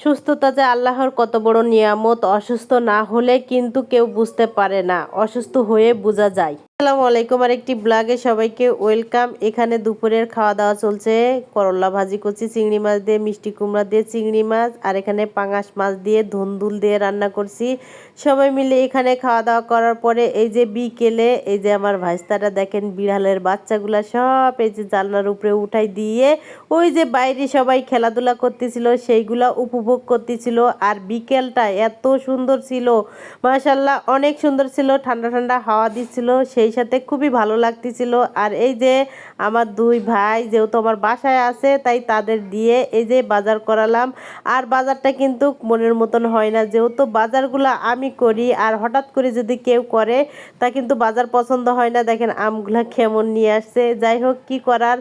সুস্থতা যে আল্লাহর কত বড় নিয়ামত, অসুস্থ না হলে কিন্তু কেউ বুঝতে পারে না। অসুস্থ হয়ে বোঝা যায়। আসসালামু আলাইকুম। আর একটি ব্লগে সবাইকে ওয়েলকাম। এখানে দুপুরের খাওয়া দাওয়া চলছে। করলা ভাজি করছি, চিংড়ি মাছ দিয়ে, মিষ্টি কুমড়া দিয়ে, চিংড়ি মাছ, আর এখানে পাঙাশ মাছ দিয়ে, ধুন্দুল দিয়ে রান্না করছি। সবাই মিলে এখানে খাওয়া দাওয়া করার পরে এই যে বিকেলে এই যে আমার ভাইস্তারা দেখেন, বিড়ালের বাচ্চাগুলা সব এই যে জানলার উপরে উঠাই দিয়ে, ওই যে বাইরে সবাই খেলাধুলা করতেছিল, সেইগুলা উপভোগ করতেছিল। আর বিকেলটা এত সুন্দর ছিল। মাশাল্লাহ, অনেক সুন্দর ছিল। ঠান্ডা ঠান্ডা হাওয়া দিচ্ছিল। সেই সাথে খুবই ভালো লাগতেছিল। আর এই যে আমার দুই ভাই যেহেতু আমার বাসায় আছে, তাই তাদের দিয়ে এই যে বাজার করালাম। আর বাজারটা কিন্তু মনের মতন হয় না। যেহেতু বাজারগুলো আমি করি, আর হঠাৎ করে যদি কেউ করে, তা কিন্তু বাজার পছন্দ হয় না। দেখেন আমগুলা কেমন নিয়ে আসছে। যাই হোক, কি করার?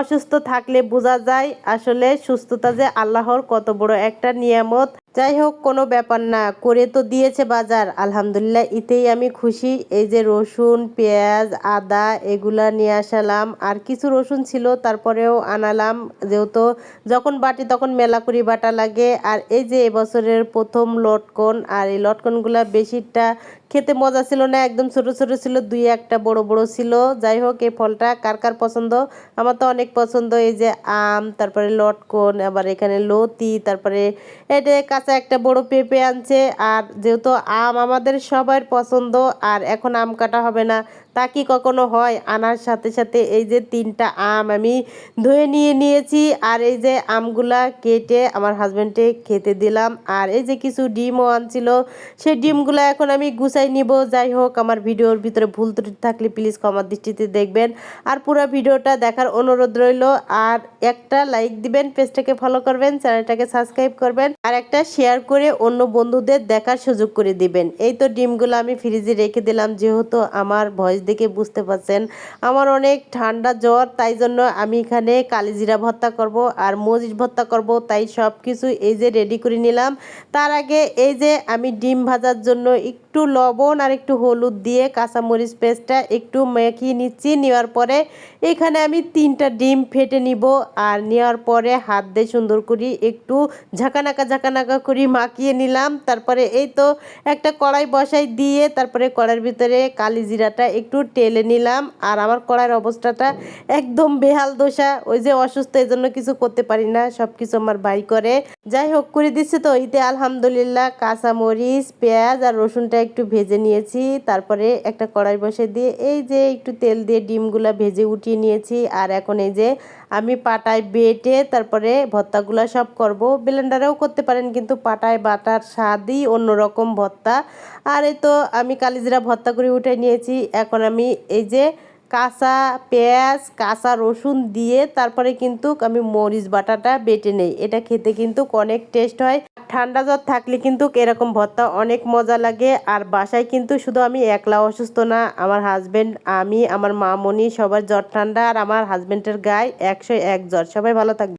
অসুস্থ থাকলে বোঝা যায়। আসলে সুস্থতা যে আল্লাহর কত বড় একটা নিয়ামত। যাই হোক কোনো ব্যাপার না। করে তো দিয়েছে বাজার। আলহামদুলিল্লাহ ইতেই আমি খুশি। এই যে রসুন, পেঁয়াজ, আদা, এগুলা নিয়ে আসালাম। আর কিছু রসুন ছিল, তারপরেও আনালাম। যেহেতু যখন বাটি, তখন মেলা করি বাটা লাগে। আর এই যে এবছরের প্রথম লটকন, আর এই লটকনগুলা বেশিটা খেতে মজা ছিল না, একদম ছোট ছোট ছিল, দুই একটা বড় বড় ছিল। যাই হোক, এই ফলটা কার কার পছন্দ? আমার তো অনেক পছন্দ, এই যে আম, তারপরে লটকন, আবার এখানে লতি, তারপরে এটা কাঁচা একটা বড় পেঁপে আনছে। আর যেহেতু আম আমাদের সবার পছন্দ, আর এখন আম কাটা হবে না তা কি কখনো হয়? আনার সাথে সাথে এই যে তিনটা আম আমি ধুয়ে নিয়ে নিয়েছি আর এই যে আমগুলা কেটে আমার হাজব্যান্ডে খেতে দিলাম। আর এই যে কিছু ডিমও আনছিল, সেই ডিমগুলো এখন আমি গুছাই নিব। যাই হোক, আমার ভিডিওর ভিতরে ভুল ত্রুটি থাকলে প্লিজ ক্ষমার দৃষ্টিতে দেখবেন। আর পুরো ভিডিওটা দেখার অনুরোধ রইল। আর একটা লাইক দিবেন, পেজটাকে ফলো করবেন চ্যানেলটাকে সাবস্ক্রাইব করবেন, আর একটা শেয়ার করে অন্য বন্ধুদের দেখার সুযোগ করে দিবেন। এই তো ডিমগুলো আমি ফ্রিজে রেখে দিলাম, যেহেতু আমার ভয়েস দেখে বুঝতে পারছেন। আমার অনেক ঠান্ডা জ্বর, তাই জন্য আমি এখানে কালিজিরা ভর্তা করব আর মরিচ ভর্তা করব। তাই সব কিছু এই যে রেডি করে নিলাম। তার আগে এই যে আমি ডিম ভাজার জন্য একটু লবণ আর একটু হলুদ দিয়ে কাঁচামরিচ পেস্টটা একটু মেখিয়ে নিচ্ছি। নেওয়ার পরে এখানে আমি তিনটা ডিম ফেটে নিব আর নেওয়ার পরে হাত দিয়ে সুন্দর করে একটু ঝাঁকানাকা ঝাঁকানাকা করে মাখিয়ে নিলাম। তারপরে এই তো একটা কড়াই বসাই দিয়ে তারপরে কড়াইয়ের ভিতরে কালি জিরাটা একটু টেলে নিলাম। আর আমার কড়াইয়ের অবস্থাটা একদম বেহাল দোষা ওই যে অসুস্থ এই জন্য কিছু করতে পারি না। সব কিছু আমার ভাই করে। যাই হোক, করে দিচ্ছে তো। এতে আলহামদুলিল্লাহ কাঁচামরিচ, পেঁয়াজ আর রসুনটা একটু ভেজে নিয়েছি। তারপরে একটা কড়াই বসে দিয়ে এই যে একটু তেল দিয়ে ডিমগুলা ভেজে উঠিয়ে নিয়েছি। আর এখন এই যে আমি পাটায় বেটে তারপরে ভর্তাগুলো সব করব। ব্লেন্ডারেও করতে পারেন, কিন্তু পাটায় বাটার স্বাদই অন্যরকম ভর্তা। আর এই তো আমি কালিজিরা ভর্তা করে উঠে নিয়েছি। এখন আমি এই যে কাঁচা পেঁয়াজ, কাঁচা রসুন দিয়ে তারপরে কিন্তু আমি মরিচ বাটাটা বেটে নেই। এটা খেতে কিন্তু অনেক টেস্ট হয়। ঠান্ডা জ্বর থাকলে কিন্তু এরকম ভর্তা অনেক মজা লাগে। আর বাসায় কিন্তু শুধু আমি একলা অসুস্থ না, আমার হাজব্যান্ড আমি, আমার মামনি সবার জ্বর ঠান্ডা আর আমার হাজব্যান্ডের গায়ে একশো এক জ্বর। সবাই ভালো থাকবে